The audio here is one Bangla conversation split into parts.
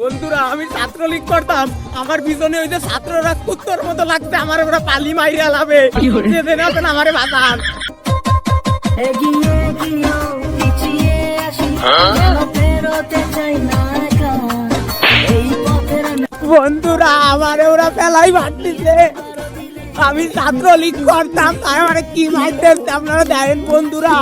বন্ধুরা আমি ছাত্রলীগ করতাম। আমার পিছনে ওই যে ছাত্ররা কুত্তর মতো লাগছে আমার ওরা পালি মাইরা লাভে যেদিন আছেন আমারে বাঁচান। না বন্ধুরা আমারে ওরা পেলাই ভাবতেছে আমি ছাত্রলীগ করতাম তাই আমার কি মারতে আপনারা দেখেন বন্ধুরা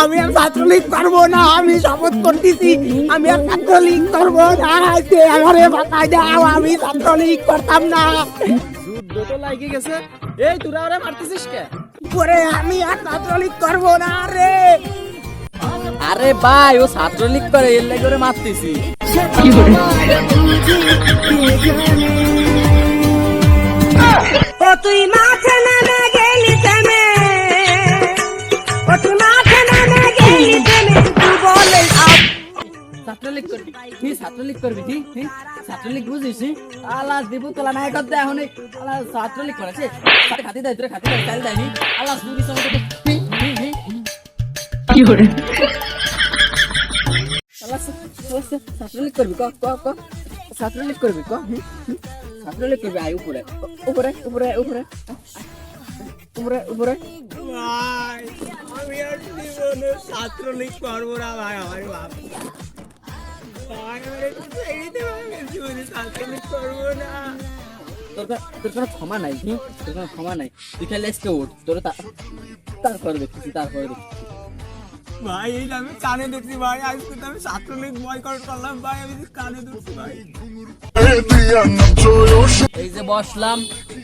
আমি আর ছাত্রলীগ করব না আমি শপথ করতেছি আমি আর ছাত্রলীগ করব না যে আমারে বাঁচাই দাও আমি ছাত্রলীগ করতাম না। যুদ্ধ তো লাগে গেছে। এই তোরা ওরা মারতেছিস কে? পরে আমি আর ছাত্রলীগ করব না রে। আরে ভাই ও ছাত্রলীগ করে এর লাগে ওরে মারতেছি। তুই মাঠে নেমে গেলি থেমে ও তুই মাঠে নেমে গেলি থেমে তুই বলে ছাত্রলীগ করবি। তুই ছাত্রলীগ করবি কি? তুই ছাত্রলীগ বুঝিস আল্লাহ দেবু তোলা নাই করতে এখন আল্লাহ ছাত্রলীগ করেছে। সাথে খাতি দেয় তোরে খাতি দেয় চাল দেয়নি আল্লাহ সুরি সঙ্গে হি, হি। আল্লাহ ছাত্রলীগ করবি ক ক ক? ছাত্রলীগ করবি ক? হি। ছাত্রলীগ আয় উপরে। উপরে উপরে উপরে। উপরে উপরে। ভাই আমি আর জীবনে ছাত্রলীগ করব না ভাই আমার বাপ। করব তোর কোনো- ক্ষমা নাই তোর কোনো ক্ষমা নাই। তুই খালি আজকে ওঠ তোর তারপরে দেখতেছি তারপরে দেখতেছি। ভাই এই আমি কানে ধরছি ভাই আজকে তো আমি ছাত্রলীগ বয়কট করলাম ভাই আমি কানে ধরছি ভাই। এই যে বসলাম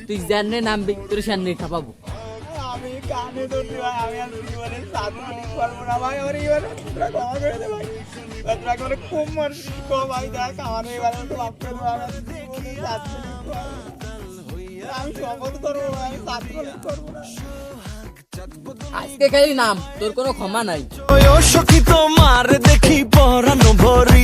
তুই জানে নামবি তোর সামনে ঠাপাবো আমি কানে ধরছি ভাই আমি আর জীবনে ছাত্রলীগ করব না ভাই আমার এবার তোরা ক্ষমা করে দে ভাই। তোরা করে ভাই দেখ আমার তো আমি ছাত্রলীগ। আমি শপথ করব ভাই, আমি ছাত্রলীগ করব না। আজকে খালি নাম তোর কোনো ক্ষমা নাই। সখী তোমার দেখি পরানো ভরে